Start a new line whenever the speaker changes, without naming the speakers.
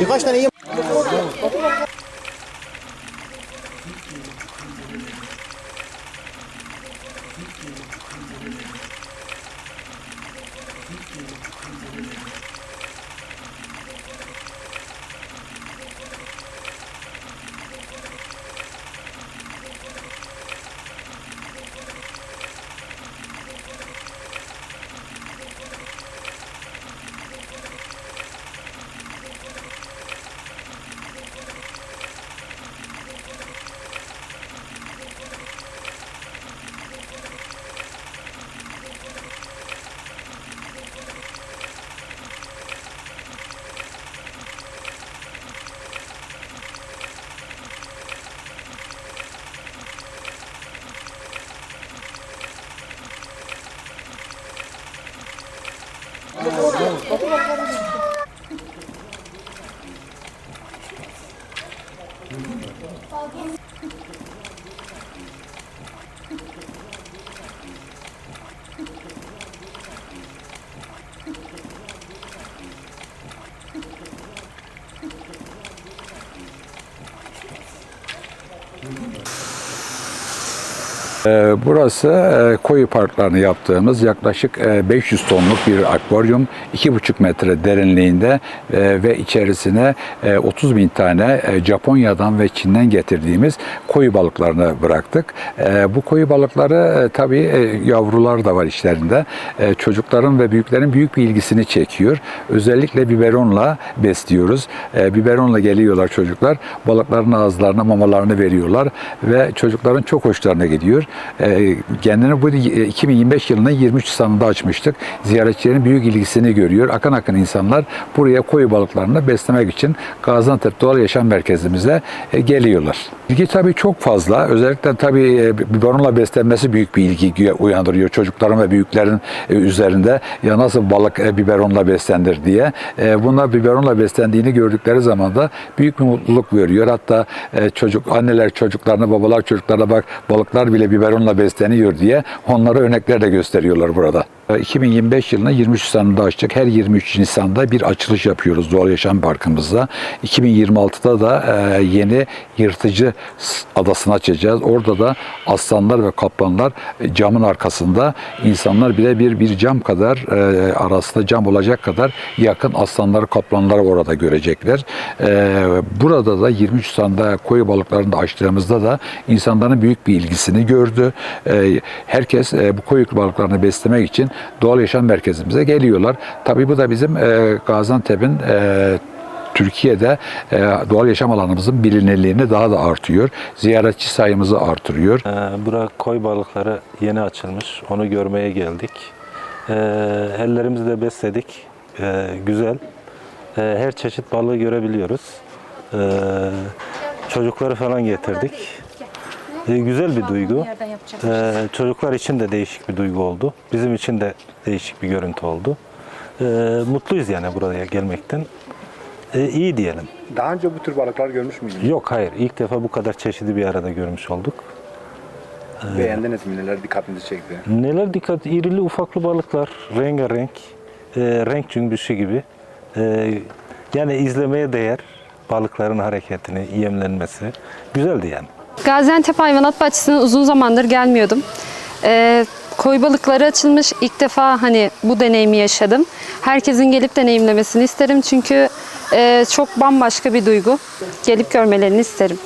Birkaç tane yem.
Ee, Burası e, koyu parklarını yaptığımız yaklaşık e, 500 tonluk bir akvaryum. 2,5 metre derinliğinde e, ve içerisine e, 30 bin tane e, Japonya'dan ve Çin'den getirdiğimiz koyu balıklarını bıraktık. E, Bu koyu balıkları e, tabii e, yavrular da var içlerinde. E, Çocukların ve büyüklerin büyük bir ilgisini çekiyor. Özellikle biberonla besliyoruz. E, Biberonla geliyorlar çocuklar. Balıkların ağızlarına mamalarını veriyorlar ve çocukların çok hoşlarına gidiyor. E, Kendini bu 2025 yılının 23 Nisan'ında açmıştık. Ziyaretçilerin büyük ilgisini görüyor. Akın akın insanlar buraya koyu balıklarını beslemek için Gaziantep Doğal Yaşam Merkezimize e, geliyorlar. İlgi tabii çok fazla. Özellikle tabii e, biberonla beslenmesi büyük bir ilgi uyandırıyor çocukların ve büyüklerin üzerinde. Ya nasıl balık biberonla beslenir diye. Bunlar biberonla beslendiğini gördükleri zaman da büyük bir mutluluk veriyor. Hatta çocuk anneler çocuklarına, babalar çocuklarına bak balıklar bile biberonla besleniyor diye onlara örnekler de gösteriyorlar burada. E, 2025 yılında 23 Nisan'da açtık. Her 23 Nisan'da bir açılış yapıyoruz Doğal Yaşam Parkımızda. 2026'da da e, yeni yırtıcı adasını açacağız. Orada da aslanlar ve kaplanlar e, camın arkasında insanlar bile bir bir cam kadar e, arasında cam olacak kadar yakın aslanları kaplanları orada görecekler. Burada da 23 Nisan'da koyu balıklarını da açtığımızda da insanların büyük bir ilgisini gördü. Herkes bu koyu balıklarını beslemek için doğal yaşam merkezimize geliyorlar. Tabii bu da bizim e, Gaziantep'in e, Türkiye'de e, doğal yaşam alanımızın bilinirliğini daha da artıyor. Ziyaretçi sayımızı artırıyor.
Ee, Bura koy balıkları yeni açılmış. Onu görmeye geldik. Ee, ellerimizle besledik. Ee, güzel. Ee, her çeşit balığı görebiliyoruz. Ee, çocukları falan getirdik. Ee, güzel bir duygu. Ee, çocuklar için de değişik bir duygu oldu. Bizim için de değişik bir görüntü oldu. Ee, mutluyuz yani buraya gelmekten. Ee, iyi diyelim.
Daha önce bu tür balıklar görmüş müydünüz?
Yok hayır. İlk defa bu kadar çeşidi bir arada görmüş olduk.
Beğendiniz mi? Neler dikkatinizi çekti?
Neler dikkat, irili ufaklı balıklar, rengarenk, e, renk cümbüşü gibi. E, yani izlemeye değer balıkların hareketini, yemlenmesi. Güzeldi yani.
Gaziantep Hayvanat Bahçesi'ne uzun zamandır gelmiyordum. Ee, koy balıkları açılmış. İlk defa hani bu deneyimi yaşadım. Herkesin gelip deneyimlemesini isterim çünkü e, çok bambaşka bir duygu. Gelip görmelerini isterim.